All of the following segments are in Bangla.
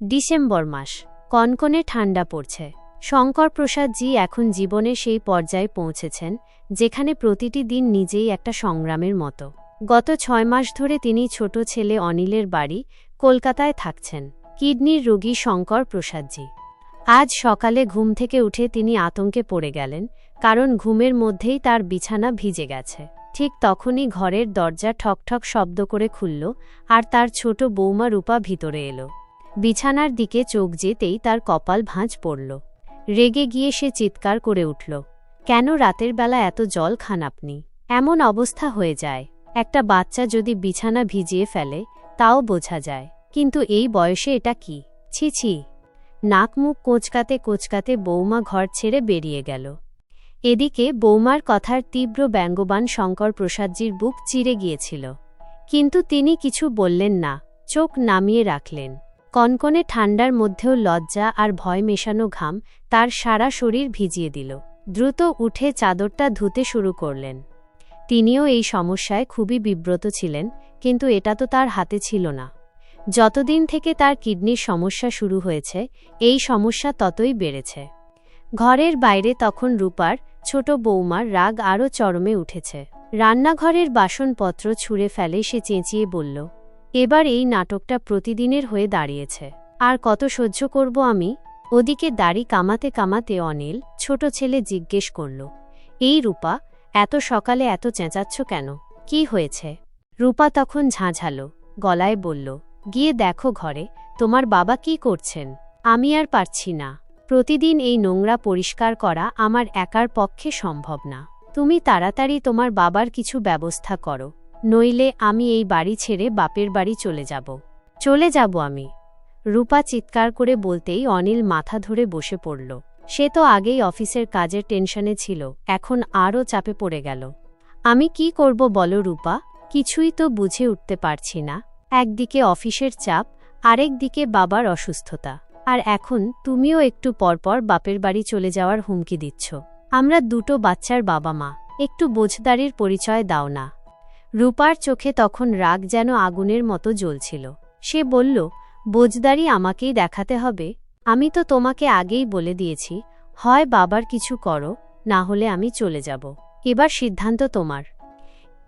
ডিসেম্বর মাস, কনকনে ঠান্ডা পড়ছে। শঙ্কর প্রসাদজি এখন জীবনে সেই পর্যায়ে পৌঁছেছেন, যেখানে প্রতিটি দিন নিজেই একটা সংগ্রামের মতো। গত ছয় মাস ধরে তিনি ছোট ছেলে অনিলের বাড়ি, কলকাতায় থাকছেন, কিডনির রোগী শঙ্কর প্রসাদজি আজ সকালে ঘুম থেকে উঠে তিনি আতঙ্কে পড়ে গেলেন, কারণ ঘুমের মধ্যেই তার বিছানা ভিজে গেছে। ঠিক তখনই ঘরের দরজা ঠকঠক শব্দ করে খুলল, আর তার ছোট বৌমা রূপা ভিতরে এলো। বিছানার দিকে চোখ যেতেই তার কপাল ভাঁজ পড়ল। রেগে গিয়ে সে চিৎকার করে উঠল, কেন রাতের বেলা এত জল খান আপনি? এমন অবস্থা হয়ে যায়। একটা বাচ্চা যদি বিছানা ভিজিয়ে ফেলে, তাও বোঝা যায়। কিন্তু এই বয়সে এটা কি? ছি ছি। নাক মুখ কোচকাতে কোচকাতে বৌমা ঘর ছেড়ে বেরিয়ে গেল। এদিকে বৌমার কথার তীব্র ব্যঙ্গবান শঙ্কর প্রসাদজির বুক চিরে গিয়েছিল। কিন্তু তিনি কিছু বললেন না, চোখ নামিয়ে রাখলেন। কনকনে ঠান্ডার মধ্যেও লজ্জা আর ভয় মেশানো ঘাম তার সারা শরীর ভিজিয়ে দিল। দ্রুত উঠে চাদরটা ধুতে শুরু করলেন। তিনিও এই সমস্যায় খুবই বিব্রত ছিলেন, কিন্তু এটা তো তার হাতে ছিল না। যতদিন থেকে তার কিডনির সমস্যা শুরু হয়েছে, এই সমস্যা ততই বেড়েছে। ঘরের বাইরে তখন রূপার, ছোট বৌমার রাগ আরও চরমে উঠেছে। রান্নাঘরের বাসনপত্র ছুঁড়ে ফেলে সে চেঁচিয়ে বলল এবার এই নাটকটা প্রতিদিনের হয়ে দাঁড়িয়েছে। আর কত সহ্য করব আমি? ওদিকে দাড়ি কামাতে কামাতে অনিল, ছোট ছেলে জিজ্ঞেস করল, এই রূপা, এত সকালে এত চেঁচাচ্ছ কেন? কি হয়েছে? রূপা তখন ঝাঁঝালো, গলায় বলল, গিয়ে দেখো ঘরে, তোমার বাবা কি করছেন? আমি আর পারছি না। প্রতিদিন এই নোংরা পরিষ্কার করা আমার একার পক্ষে সম্ভব না। তুমি তাড়াতাড়ি তোমার বাবার কিছু ব্যবস্থা করো। নইলে আমি এই বাড়ি ছেড়ে বাপের বাড়ি চলে যাব। চলে যাব আমি। রূপা চিৎকার করে বলতেই অনিল মাথা ধরে বসে পড়ল। সে তো আগেই অফিসের কাজের টেনশনে ছিল, এখন আরও চাপে পড়ে গেল। আমি কি করব বলো রূপা? কিছুই তো বুঝে উঠতে পারছি না। একদিকে অফিসের চাপ, আরেক দিকে বাবার অসুস্থতা। আর এখন তুমিও একটু পরপর বাপের বাড়ি চলে যাওয়ার হুমকি দিচ্ছ। আমরা দুটো বাচ্চার বাবা মা। একটু বোঝদারির পরিচয় দাও না। রূপার চোখে তখন রাগ যেন আগুনের মতো জ্বলছিল। সে বলল, বোজদারি আমাকেই দেখাতে হবে। আমি তো তোমাকে আগেই বলে দিয়েছি, হয় বাবার কিছু করো, না হলে আমি চলে যাব। এবার সিদ্ধান্ত তোমার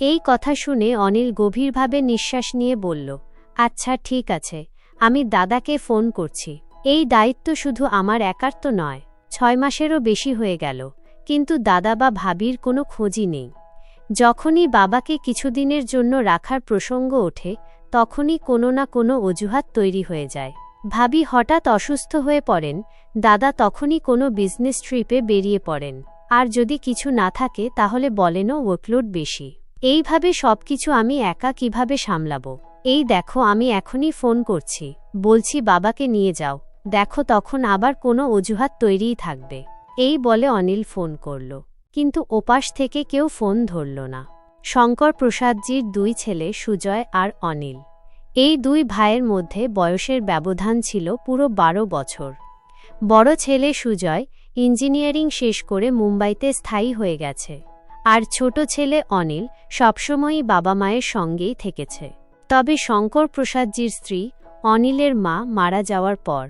এই কথা শুনে অনিল গভীরভাবে নিঃশ্বাস নিয়ে বলল আচ্ছা ঠিক আছে। আমি দাদাকে ফোন করছি। এই দায়িত্ব শুধু আমার একার তো নয়, ছয় মাসেরও বেশি হয়ে গেল। কিন্তু দাদা বা ভাবির কোনো খোঁজই নেই। যখনই বাবাকে কিছুদিনের জন্য রাখার প্রসঙ্গ ওঠে, তখনই কোনো না কোনো অজুহাত তৈরি হয়ে যায়। ভাবি হঠাৎ অসুস্থ হয়ে পড়েন, দাদা তখনই কোনো বিজনেস ট্রিপে বেরিয়ে পড়েন। আর যদি কিছু না থাকে, তাহলে বলেনও ওয়ার্কলোড বেশি। এইভাবে সবকিছু আমি একা কীভাবে সামলাব? এই দেখো, আমি এখনই ফোন করছি। বলছি, বাবাকে নিয়ে যাও। দেখো, তখন আবার কোনো অজুহাত তৈরিই থাকবে। এই বলে অনিল ফোন করল। কিন্তু ওপাশ থেকে কেউ ফোন ধরল না। শঙ্কর প্রসাদজির দুই ছেলে সুজয় আর অনিল। এই দুই ভাইয়ের মধ্যে বয়সের ব্যবধান ছিল পুরো বারো বছর। বড় ছেলে সুজয় ইঞ্জিনিয়ারিং শেষ করে মুম্বাইতে স্থায়ী হয়ে গেছে। আর ছোট ছেলে অনিল সবসময়ই বাবা মায়ের সঙ্গেই থেকেছে। তবে শঙ্কর প্রসাদজির স্ত্রী অনিলের মা মারা যাওয়ার পর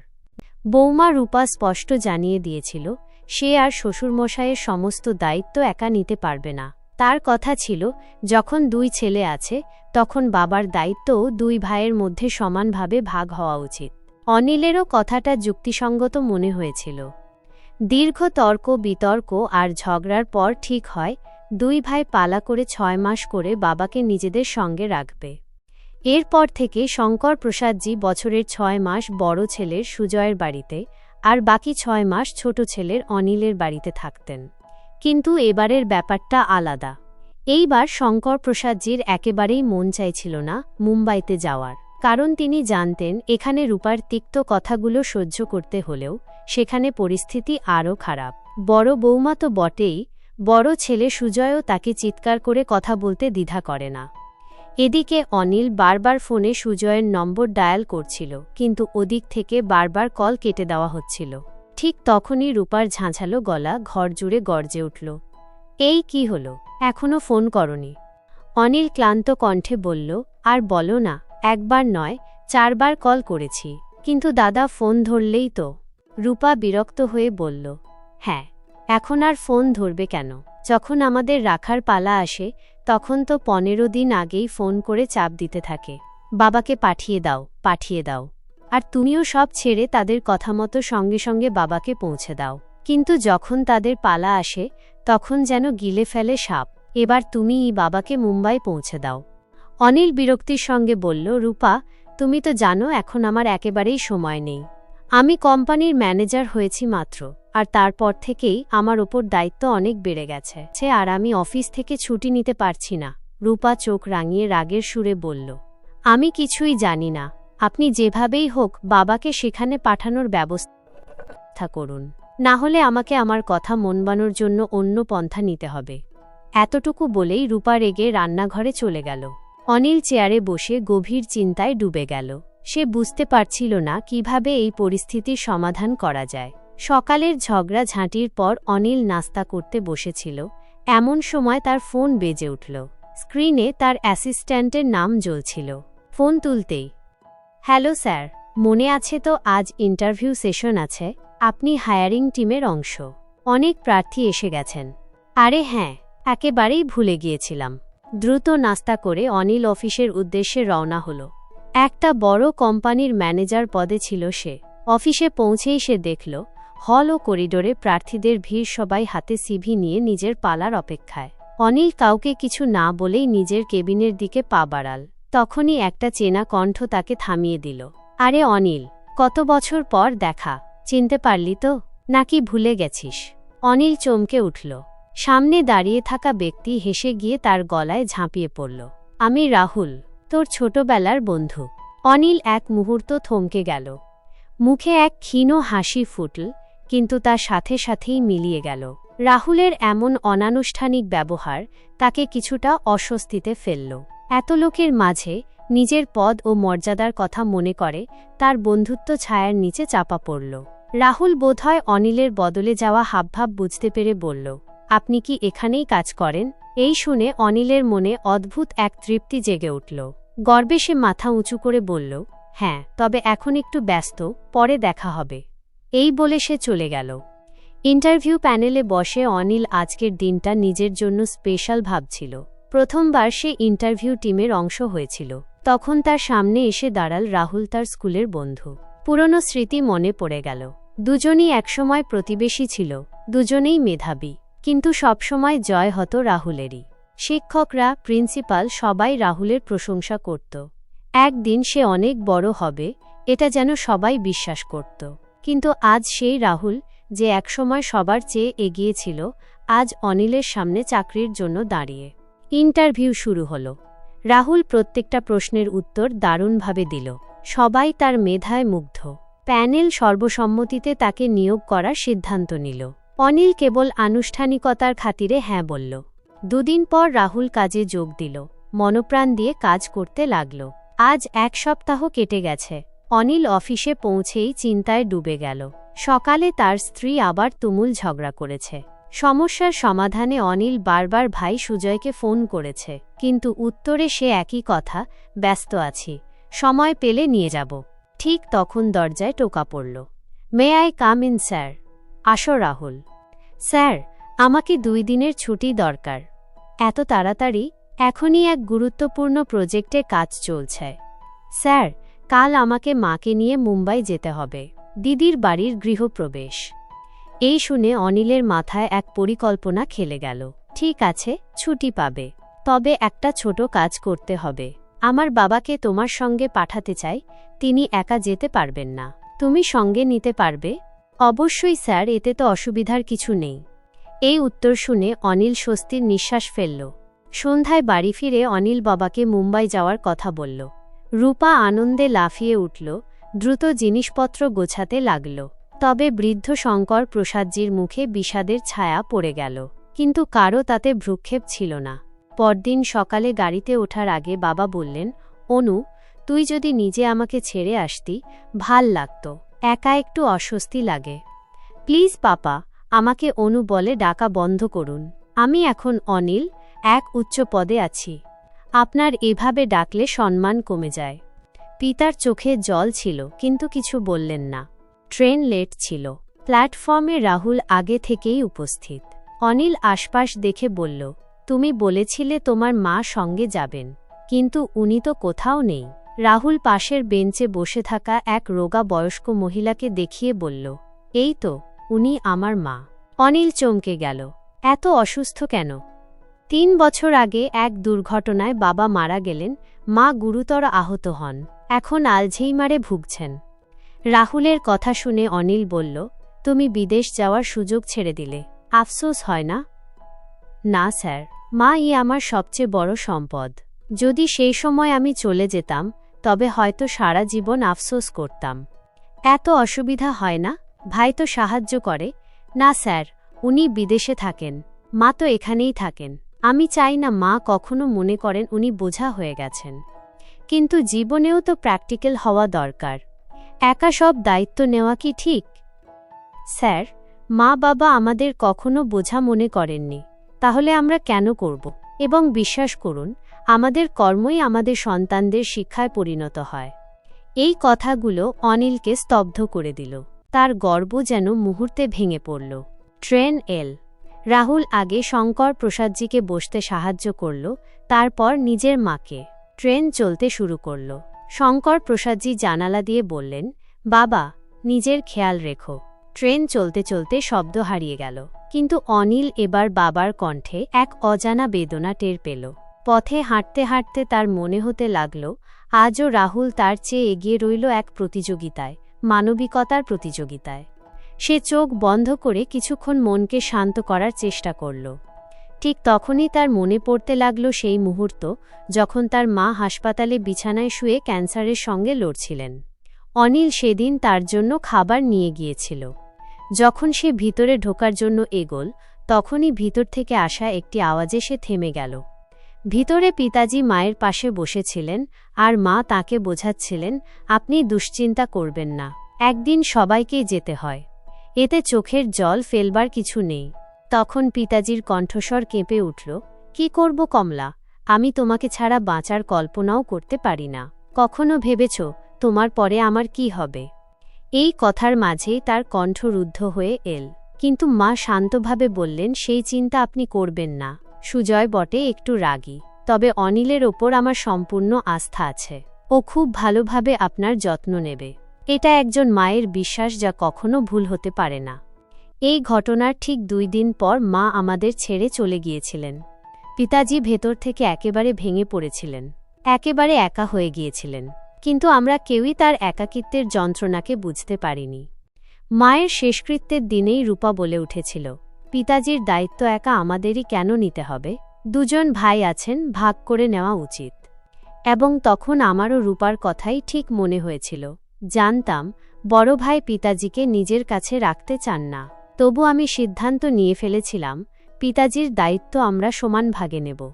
বৌমা রূপা স্পষ্ট জানিয়ে দিয়েছিল সে আর শ্বশুরমশাইয়ের সমস্ত দায়িত্ব একা নিতে পারবে না। তার কথা ছিল, যখন দুই ছেলে আছে, তখন বাবার দায়িত্বও দুই ভাইয়ের মধ্যে সমানভাবে ভাগ হওয়া উচিত। অনিলেরও কথাটা যুক্তিসঙ্গত মনে হয়েছিল। দীর্ঘ তর্ক, বিতর্ক আর ঝগড়ার পর ঠিক হয়, দুই ভাই পালা করে ছয় মাস করে বাবাকে নিজেদের সঙ্গে রাখবে। এরপর থেকে শঙ্কর প্রসাদজি বছরের ছয় মাস বড় ছেলের সুজয়ের বাড়িতে আর বাকি ছয় মাস ছোট ছেলের অনিলের বাড়িতে থাকতেন। কিন্তু এবারের ব্যাপারটা আলাদা। এইবার শঙ্কর প্রসাদজির একেবারেই মন চাইছিল না মুম্বাইতে যাওয়ার। কারণ তিনি জানতেন, এখানে রূপার তিক্ত কথাগুলো সহ্য করতে হলেও সেখানে পরিস্থিতি আরও খারাপ। বড় বৌমা তো বটেই, বড় ছেলে সুজয়ও তাকে চিৎকার করে কথা বলতে দ্বিধা করে না। এদিকে অনিল বারবার ফোনে সুজয়ের নম্বর ডায়াল করছিল, কিন্তু ওদিক থেকে বারবার কল কেটে দেওয়া হচ্ছিল। ঠিক তখনই রূপার ঝাঁঝালো গলা ঘর জুড়ে গর্জে উঠল, এই কি হল? এখনও ফোন করনি। অনিল ক্লান্ত কণ্ঠে বলল, আর বলো না, একবার নয়, চারবার কল করেছি, কিন্তু দাদা ফোন ধরলেই তো। রূপা বিরক্ত হয়ে বলল হ্যাঁ এখন আর ফোন ধরবে কেন? যখন আমাদের রাখার পালা আসে তখন তো পনেরো দিন আগেই ফোন করে চাপ দিতে থাকে। বাবাকে পাঠিয়ে দাও পাঠিয়ে দাও। আর তুমিও সব ছেড়ে তাদের কথা মতো সঙ্গে সঙ্গে বাবাকে পৌঁছে দাও। কিন্তু যখন তাদের পালা আসে, তখন যেন গিলে ফেলে সাপ। এবার তুমিই বাবাকে মুম্বাই পৌঁছে দাও। অনিল বিরক্তির সঙ্গে বলল, রূপা, তুমি তো জানো এখন আমার একেবারেই সময় নেই। আমি কোম্পানির ম্যানেজার হয়েছি মাত্র, আর তারপর থেকেই আমার ওপর দায়িত্ব অনেক বেড়ে গেছে। আর আমি অফিস থেকে ছুটি নিতে পারছি না, রূপা চোখ রাঙিয়ে রাগের সুরে বলল। আমি কিছুই জানি না, আপনি যেভাবেই হোক বাবাকে সেখানে পাঠানোর ব্যবস্থা করুন। না হলে আমাকে আমার কথা মনবানোর জন্য অন্য পন্থা নিতে হবে। এতটুকু বলেই রূপা রেগে রান্নাঘরে চলে গেল। অনিল চেয়ারে বসে গভীর চিন্তায় ডুবে গেল। সে বুঝতে পারছিল না কীভাবে এই পরিস্থিতির সমাধান করা যায়। সকালের ঝগড়া ঝাঁটির পর অনিল নাস্তা করতে বসেছিল। এমন সময় তার ফোন বেজে উঠল। স্ক্রিনে তার অ্যাসিস্ট্যান্টের নাম জ্বলছিল। ফোন তুলতেই, হ্যালো স্যার, মনে আছে তো আজ ইন্টারভিউ সেশন আছে, আপনি হায়ারিং টিমের অংশ। অনেক প্রার্থী এসে গেছেন। আরে হ্যাঁ একেবারেই ভুলে গিয়েছিলাম। দ্রুত নাস্তা করে অনিল অফিসের উদ্দেশ্যে রওনা হল। একটা বড় কোম্পানির ম্যানেজার পদে ছিল সে। অফিসে পৌঁছেই সে দেখল, হল ও করিডোরে প্রার্থীদের ভিড় সবাই হাতে সিভি নিয়ে নিজের পালার অপেক্ষায়। অনিল কাউকে কিছু না বলেই নিজের কেবিনের দিকে পা বাড়াল। তখনই একটা চেনা কণ্ঠ তাকে থামিয়ে দিল। আরে অনিল, কত বছর পর দেখা, চিনতে পারলি তো? নাকি ভুলে গেছিস? অনিল চমকে উঠল। সামনে দাঁড়িয়ে থাকা ব্যক্তি হেসে গিয়ে তার গলায় ঝাঁপিয়ে পড়ল। আমি রাহুল তোর ছোটবেলার বন্ধু। অনিল এক মুহূর্ত থমকে গেল। মুখে এক ক্ষীণ হাসি ফুটল, কিন্তু তার সাথে সাথেই মিলিয়ে গেল। রাহুলের এমন অনানুষ্ঠানিক ব্যবহার তাকে কিছুটা অস্বস্তিতে ফেলল। এত লোকের মাঝে নিজের পদ ও মর্যাদার কথা মনে করে, তার বন্ধুত্ব ছায়ার নিচে চাপা পড়ল। রাহুল বোধহয় অনিলের বদলে যাওয়া হাবভাব বুঝতে পেরে বলল আপনি কি এখানেই কাজ করেন? এই শুনে অনিলের মনে অদ্ভুত এক তৃপ্তি জেগে উঠল। গর্বে সে মাথা উঁচু করে বলল হ্যাঁ তবে এখন একটু ব্যস্ত, পরে দেখা হবে। এই বলে সে চলে গেল। ইন্টারভিউ প্যানেলে বসে অনিল আজকের দিনটা নিজের জন্য স্পেশাল ভাবছিল। প্রথমবার সে ইন্টারভিউ টিমের অংশ হয়েছিল। তখন তার সামনে এসে দাঁড়াল রাহুল, তার স্কুলের বন্ধু। পুরনো স্মৃতি মনে পড়ে গেল। দুজনই একসময় প্রতিবেশী ছিল, দুজনেই মেধাবী। কিন্তু সবসময় জয় হতো রাহুলেরই। শিক্ষকরা, প্রিন্সিপাল সবাই রাহুলের প্রশংসা করত। একদিন সে অনেক বড় হবে, এটা যেন সবাই বিশ্বাস করত। কিন্তু আজ সেই রাহুল, যে একসময় সবার চেয়ে এগিয়েছিল আজ অনিলের সামনে চাকরির জন্য দাঁড়িয়ে। ইন্টারভিউ শুরু হল। রাহুল প্রত্যেকটা প্রশ্নের উত্তর দারুণভাবে দিল। সবাই তার মেধায় মুগ্ধ। প্যানেল সর্বসম্মতিতে তাকে নিয়োগ করার সিদ্ধান্ত নিল। অনিল কেবল আনুষ্ঠানিকতার খাতিরে হ্যাঁ বলল। দুদিন পর রাহুল কাজে যোগ দিল। মনপ্রাণ দিয়ে কাজ করতে লাগল। আজ এক সপ্তাহ কেটে গেছে। অনিল অফিসে পৌঁছেই চিন্তায় ডুবে গেল। সকালে তার স্ত্রী আবার তুমুল ঝগড়া করেছে। সমস্যার সমাধানে অনিল বারবার ভাই সুজয়কে ফোন করেছে। কিন্তু উত্তরে সে একই কথা, ব্যস্ত আছি, সময় পেলে নিয়ে যাব। ঠিক তখন দরজায় টোকা পড়ল। May I come in, sir. আসো রাহুল। স্যার, আমাকে দুই দিনের ছুটি দরকার। এত তাড়াতাড়ি, এখনই এক গুরুত্বপূর্ণ প্রজেক্টে কাজ চলছে। স্যার, কাল আমাকে মাকে নিয়ে মুম্বাই যেতে হবে। দিদির বাড়ির গৃহপ্রবেশ। এই শুনে অনিলের মাথায় এক পরিকল্পনা খেলে গেল। ঠিক আছে, ছুটি পাবে। তবে একটা ছোট কাজ করতে হবে। আমার বাবাকে তোমার সঙ্গে পাঠাতে চাই, তিনি একা যেতে পারবেন না। তুমি সঙ্গে নিতে পারবে? অবশ্যই স্যার, এতে তো অসুবিধার কিছু নেই। এই উত্তর শুনে অনিল স্বস্তির নিঃশ্বাস ফেলল। সন্ধ্যায় বাড়ি ফিরে অনিল বাবাকে মুম্বাই যাওয়ার কথা বলল। রূপা আনন্দে লাফিয়ে উঠল, দ্রুত জিনিসপত্র গোছাতে লাগল। তবে বৃদ্ধ শঙ্কর প্রসাদজির মুখে বিষাদের ছায়া পড়ে গেল। কিন্তু কারও তাতে ভ্রুক্ষেপ ছিল না। পরদিন সকালে গাড়িতে ওঠার আগে বাবা বললেন, অনু, তুই যদি নিজে আমাকে ছেড়ে আসতি, ভালো লাগত। একা একটু অস্বস্তি লাগে। প্লিজ পাপা, আমাকে অনু বলে ডাকা বন্ধ করুন। আমি এখন অনিল, এক উচ্চ পদে আছি। আপনার এভাবে ডাকলে সম্মান কমে যায়। পিতার চোখে জল ছিল, কিন্তু কিছু বললেন না। ট্রেন লেট ছিল। প্ল্যাটফর্মে রাহুল আগে থেকেই উপস্থিত। অনিল আশপাশ দেখে বলল, তুমি বলেছিলে তোমার মা সঙ্গে যাবেন, কিন্তু উনি তো কোথাও নেই। রাহুল পাশের বেঞ্চে বসে থাকা এক রোগা বয়স্ক মহিলাকে দেখিয়ে বলল, এই তো, উনি আমার মা। অনিল চমকে গেল, এত অসুস্থ কেন? তিন বছর আগে এক দুর্ঘটনায় বাবা মারা গেলেন, মা গুরুতর আহত হন, এখন আলঝেইমারে ভুগছেন। রাহুলের কথা শুনে অনিল বলল, তুমি বিদেশ যাওয়ার সুযোগ ছেড়ে দিলে। আফসোস হয় না? না, স্যার। মা ই আমার সবচেয়ে বড় সম্পদ। যদি সেই সময় আমি চলে যেতাম তবে হয়তো সারা জীবন আফসোস করতাম। এত অসুবিধা হয় না, ভাই তো সাহায্য করে। না স্যার, উনি বিদেশে থাকেন, মা তো এখানেই থাকেন। আমি চাই না মা কখনো মনে করেন উনি বোঝা হয়ে গেছেন। কিন্তু জীবনেও তো প্র্যাকটিক্যাল হওয়া দরকার। একা সব দায়িত্ব নেওয়া কি ঠিক? স্যার, মা বাবা আমাদের কখনো বোঝা মনে করেননি। তাহলে আমরা কেন করব? এবং বিশ্বাস করুন আমাদের কর্মই আমাদের সন্তানদের শিক্ষায় পরিণত হয়। এই কথাগুলো অনিলকে স্তব্ধ করে দিল। তার গর্ব যেন মুহূর্তে ভেঙে পড়ল। ট্রেন এল। রাহুল আগে শঙ্কর প্রসাদজিকে বসতে সাহায্য করল, তারপর নিজের মাকে। ট্রেন চলতে শুরু করল। শঙ্কর প্রসাদজি জানালা দিয়ে বললেন, বাবা, নিজের খেয়াল রেখো। ট্রেন চলতে চলতে শব্দ হারিয়ে গেল। কিন্তু অনিল এবার বাবার কণ্ঠে এক অজানা বেদনা টের পেল। পথে হাঁটতে হাঁটতে তার মনে হতে লাগল, আজও রাহুল তার চেয়ে এগিয়ে রইল এক প্রতিযোগিতায়, মানবিকতার প্রতিযোগিতায়। সে চোখ বন্ধ করে কিছুক্ষণ মনকে শান্ত করার চেষ্টা করল। ঠিক তখনই তার মনে পড়তে লাগল সেই মুহূর্ত, যখন তার মা হাসপাতালে বিছানায় শুয়ে ক্যান্সারের সঙ্গে লড়ছিলেন। অনিল সেদিন তার জন্য খাবার নিয়ে গিয়েছিল। যখন সে ভিতরে ঢোকার জন্য এগোল, তখনই ভিতর থেকে আসা একটি আওয়াজে সে থেমে গেল। ভিতরে পিতাজি মায়ের পাশে বসেছিলেন, আর মা তাকে বোঝাচ্ছিলেন, আপনি দুশ্চিন্তা করবেন না, একদিন সবাইকেই যেতে হয়। এতে চোখের জল ফেলবার কিছু নেই। তখন পিতাজির কণ্ঠস্বর কেঁপে উঠল, কি করব কমলা? আমি তোমাকে ছাড়া বাঁচার কল্পনাও করতে পারি না। কখনো ভেবেছ তোমার পরে আমার কি হবে? এই কথার মাঝেই তার কণ্ঠ রুদ্ধ হয়ে এল, কিন্তু মা শান্তভাবে বললেন, সেই চিন্তা আপনি করবেন না। সুজয় বটে একটু রাগী। তবে অনিলের ওপর আমার সম্পূর্ণ আস্থা আছে। ও খুব ভালোভাবে আপনার যত্ন নেবে। এটা একজন মায়ের বিশ্বাস যা কখনো ভুল হতে পারে না। এই ঘটনার ঠিক দুই দিন পর মা আমাদের ছেড়ে চলে গিয়েছিলেন। পিতাজি ভেতর থেকে একেবারে ভেঙে পড়েছিলেন। একেবারে একা হয়ে গিয়েছিলেন। কিন্তু আমরা কেউই তার একাকিত্বের যন্ত্রণাকে বুঝতে পারিনি। মায়ের শেষকৃত্যের দিনেই রূপা বলে উঠেছিল পিতাজির দায়িত্ব একা আমাদেরই কেন নিতে হবে? দুজন ভাই আছেন, ভাগ করে নেওয়া উচিত। এবং তখন আমারও রূপার কথাই ঠিক মনে হয়েছিল। জানতাম, বড় ভাই পিতাজিকে নিজের কাছে রাখতে চান না। তবু আমি সিদ্ধান্ত নিয়ে ফেলেছিলাম, পিতাজির দায়িত্ব আমরা সমান ভাগে নেব।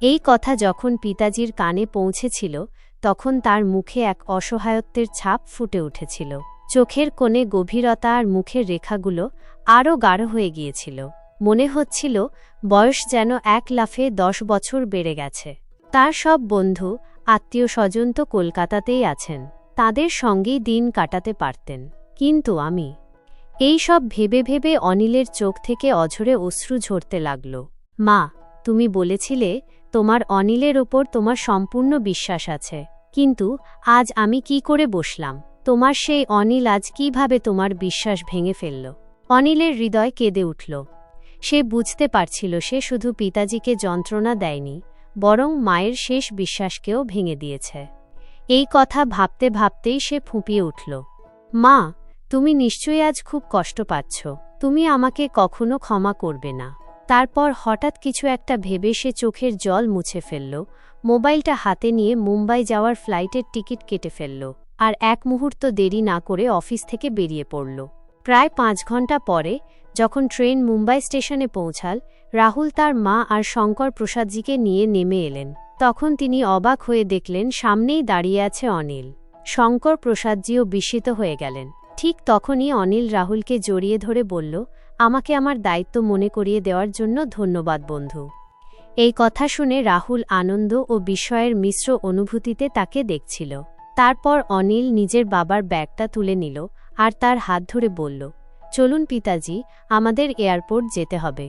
এই কথা যখন পিতাজির কানে পৌঁছেছিল, তখন তার মুখে এক অসহায়ত্বের ছাপ ফুটে উঠেছিল। চোখের কোণে গভীরতা আর মুখের রেখাগুলো আরও গাঢ় হয়ে গিয়েছিল। মনে হচ্ছিল বয়স যেন এক লাফে দশ বছর বেড়ে গেছে। তার সব বন্ধু আত্মীয় স্বজন তো কলকাতাতেই আছেন, তাদের সঙ্গেই দিন কাটাতে পারতেন। কিন্তু আমি, এই সব ভেবে ভেবে অনিলের চোখ থেকে অঝরে অশ্রু ঝরতে লাগল। মা, তুমি বলেছিলে তোমার অনিলের ওপর তোমার সম্পূর্ণ বিশ্বাস আছে, কিন্তু আজ আমি কি করে বসলাম? তোমার সেই অনিল আজ কীভাবে তোমার বিশ্বাস ভেঙে ফেলল? অনিলের হৃদয় কেঁদে উঠল। সে বুঝতে পারছিল সে শুধু পিতাজিকে যন্ত্রণা দেয়নি, বরং মায়ের শেষ বিশ্বাসকেও ভেঙে দিয়েছে। এই কথা ভাবতে ভাবতেই সে ফুঁপিয়ে উঠল। মা, তুমি নিশ্চয়ই আজ খুব কষ্ট পাচ্ছ। তুমি আমাকে কখনো ক্ষমা করবে না। তারপর হঠাৎ কিছু একটা ভেবে সে চোখের জল মুছে ফেলল, মোবাইলটা হাতে নিয়ে মুম্বাই যাওয়ার ফ্লাইটের টিকিট কেটে ফেলল, আর এক মুহূর্ত দেরি না করে অফিস থেকে বেরিয়ে পড়ল। প্রায় পাঁচ ঘণ্টা পরে, যখন ট্রেন মুম্বাই স্টেশনে পৌঁছাল, রাহুল তার মা আর শঙ্কর প্রসাদজিকে নিয়ে নেমে এলেন। তখন তিনি অবাক হয়ে দেখলেন, সামনেই দাঁড়িয়ে আছে অনিল। শঙ্কর প্রসাদজিও বিস্মিত হয়ে গেলেন। ঠিক তখনই অনিল রাহুলকে জড়িয়ে ধরে বলল, আমাকে আমার দায়িত্ব মনে করিয়ে দেওয়ার জন্য ধন্যবাদ, বন্ধু। এই কথা শুনে রাহুল আনন্দ ও বিস্ময়ের মিশ্র অনুভূতিতে তাকে দেখছিল। তারপর অনিল নিজের বাবার ব্যাগটা তুলে নিল আর তার হাত ধরে বলল, চলুন পিতাজি, আমাদের এয়ারপোর্ট যেতে হবে।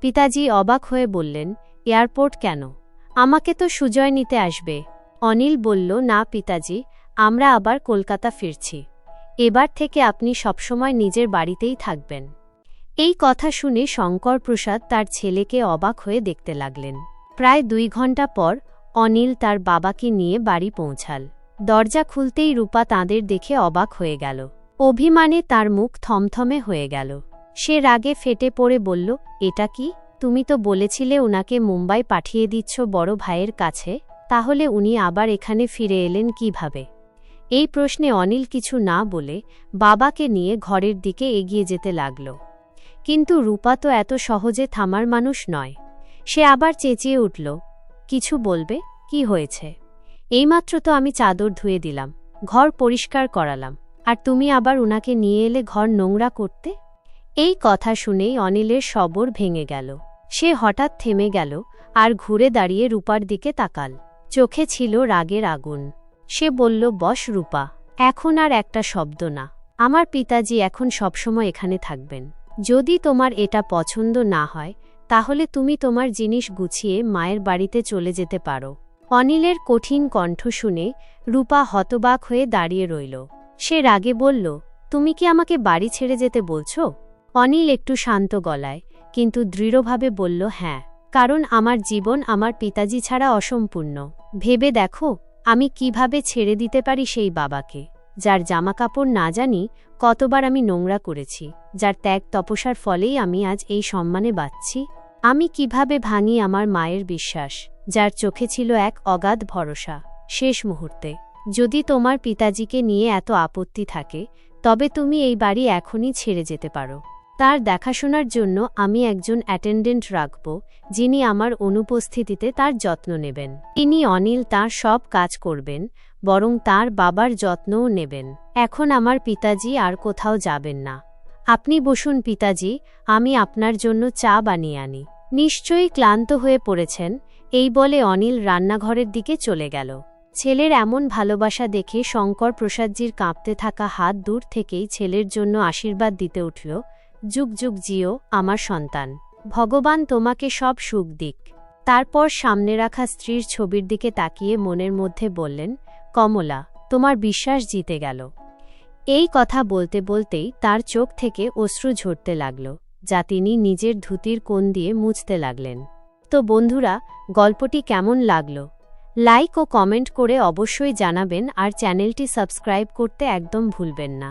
পিতাজি অবাক হয়ে বললেন, এয়ারপোর্ট কেন? আমাকে তো সুজয় নিতে আসবে। অনিল বলল, না পিতাজি, আমরা আবার কলকাতা ফিরছি। এবার থেকে আপনি সবসময় নিজের বাড়িতেই থাকবেন। এই কথা শুনে শঙ্কর প্রসাদ তার ছেলেকে অবাক হয়ে দেখতে লাগলেন। প্রায় দুই ঘণ্টা পর অনিল তার বাবাকে নিয়ে বাড়ি পৌঁছাল। দরজা খুলতেই রূপা তাঁদের দেখে অবাক হয়ে গেল। অভিমানে তার মুখ থমথমে হয়ে গেল। সে রাগে ফেটে পড়ে বলল, এটা কি? তুমি তো বলেছিলে ওনাকে মুম্বাই পাঠিয়ে দিচ্ছ বড় ভাইয়ের কাছে, তাহলে উনি আবার এখানে ফিরে এলেন কীভাবে? এই প্রশ্নে অনিল কিছু না বলে বাবাকে নিয়ে ঘরের দিকে এগিয়ে যেতে লাগল। কিন্তু রূপা তো এত সহজে থামার মানুষ নয়। সে আবার চেঁচিয়ে উঠল, কিছু বলবে? কি হয়েছে? এইমাত্র তো আমি চাদর ধুয়ে দিলাম, ঘর পরিষ্কার করালাম। আর তুমি আবার উনাকে নিয়ে এলে ঘর নোংরা করতে? এই কথা শুনেই অনিলের সবর ভেঙে গেল। সে হঠাৎ থেমে গেল আর ঘুরে দাঁড়িয়ে রূপার দিকে তাকাল। চোখে ছিল রাগের আগুন। সে বলল, বস রূপা, এখন আর একটা শব্দ না। আমার পিতাজি এখন সবসময় এখানে থাকবেন। যদি তোমার এটা পছন্দ না হয়, তাহলে তুমি তোমার জিনিস গুছিয়ে মায়ের বাড়িতে চলে যেতে পারো। অনিলের কঠিন কণ্ঠ শুনে রূপা হতবাক হয়ে দাঁড়িয়ে রইল। সে রাগে বলল, তুমি কি আমাকে বাড়ি ছেড়ে যেতে বলছো? অনিল একটু শান্ত গলায়, কিন্তু দৃঢ়ভাবে বলল হ্যাঁ কারণ আমার জীবন আমার পিতাজি ছাড়া অসম্পূর্ণ। ভেবে দেখো, আমি কীভাবে ছেড়ে দিতে পারি সেই বাবাকে। যার জামাকাপড় না জানি, কতবার আমি নোংরা করেছি, যার ত্যাগ তপস্যার ফলেই আমি আজ এই সম্মানে বাঁচছি। আমি কীভাবে ভাঙি আমার মায়ের বিশ্বাস, যার চোখে ছিল এক অগাধ ভরসা। শেষ মুহূর্তে যদি তোমার পিতাজিকে নিয়ে এত আপত্তি থাকে, তবে তুমি এই বাড়ি এখনই ছেড়ে যেতে পারো। তার দেখাশোনার জন্য আমি একজন অ্যাটেন্ডেন্ট রাখব, যিনি আমার অনুপস্থিতিতে তার যত্ন নেবেন। তিনি অনিল তার সব কাজ করবেন, বরং তার বাবার যত্নও নেবেন। এখন আমার পিতাজি আর কোথাও যাবেন না। আপনি বসুন পিতাজি, আমি আপনার জন্য চা বানিয়ে আনি। নিশ্চয়ই ক্লান্ত হয়ে পড়েছেন, এই বলে অনিল রান্নাঘরের দিকে চলে গেল। ছেলের এমন ভালোবাসা দেখে শঙ্কর প্রসাদজির কাঁপতে থাকা হাত দূর থেকেই ছেলের জন্য আশীর্বাদ দিতে উঠল, যুগ যুগ জিও, আমার সন্তান, ভগবান তোমাকে সব সুখ দিক। তারপর সামনে রাখা স্ত্রীর ছবির দিকে তাকিয়ে মনের মধ্যে বললেন, কমলা, তোমার বিশ্বাস জিতে গেল। এই কথা বলতে বলতেই তার চোখ থেকে অশ্রু ঝরতে লাগল, যা তিনি নিজের ধুতির কোণ দিয়ে মুছতে লাগলেন। তো বন্ধুরা, গল্পটি কেমন লাগল? লাইক ও কমেন্ট করে অবশ্যই জানাবেন আর চ্যানেলটি সাবস্ক্রাইব করতে একদম ভুলবেন না।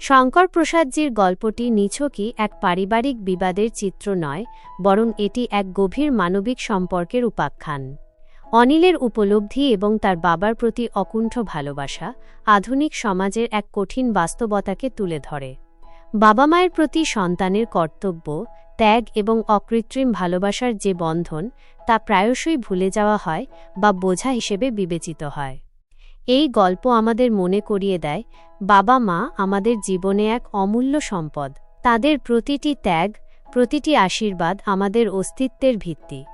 শঙ্কর প্রসাদজির গল্পটি নিছকই এক পারিবারিক বিবাদের চিত্র নয়, বরং এটি এক গভীর মানবিক সম্পর্কের উপাখ্যান। অনিলের উপলব্ধি এবং তার বাবার প্রতি অকুণ্ঠ ভালোবাসা আধুনিক সমাজের এক কঠিন বাস্তবতাকে তুলে ধরে। বাবা মায়ের প্রতি সন্তানের কর্তব্য ত্যাগ এবং অকৃত্রিম ভালোবাসার যে বন্ধন, তা প্রায়শই ভুলে যাওয়া হয় বা বোঝা হিসেবে বিবেচিত হয়। এই গল্প আমাদের মনে করিয়ে দেয়, বাবা মা আমাদের জীবনে এক অমূল্য সম্পদ। তাদের প্রতিটি ত্যাগ, প্রতিটি আশীর্বাদ আমাদের অস্তিত্বের ভিত্তি।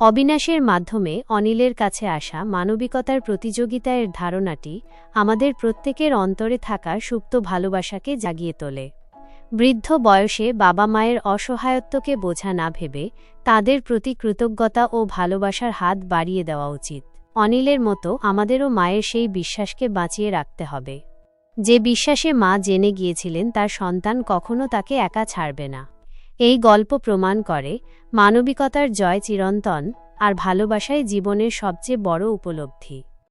অবিনাশের মাধ্যমে অনিলের কাছে আসা মানবিকতার প্রতিযোগিতার ধারণাটি আমাদের প্রত্যেকের অন্তরে থাকা সুপ্ত ভালোবাসাকে জাগিয়ে তোলে। বৃদ্ধ বয়সে বাবা মায়ের অসহায়ত্বকে বোঝা না ভেবে তাদের প্রতি কৃতজ্ঞতা ও ভালোবাসার হাত বাড়িয়ে দেওয়া উচিত। অনিলের মতো আমাদেরও মায়ের সেই বিশ্বাসকে বাঁচিয়ে রাখতে হবে। যে বিশ্বাসে মা জেনে গিয়েছিলেন তার সন্তান কখনো তাকে একা ছাড়বে না। এই গল্প প্রমাণ করে মানবিকতার জয় চিরন্তন আর ভালোবাসাই জীবনের সবচেয়ে বড় উপলব্ধি।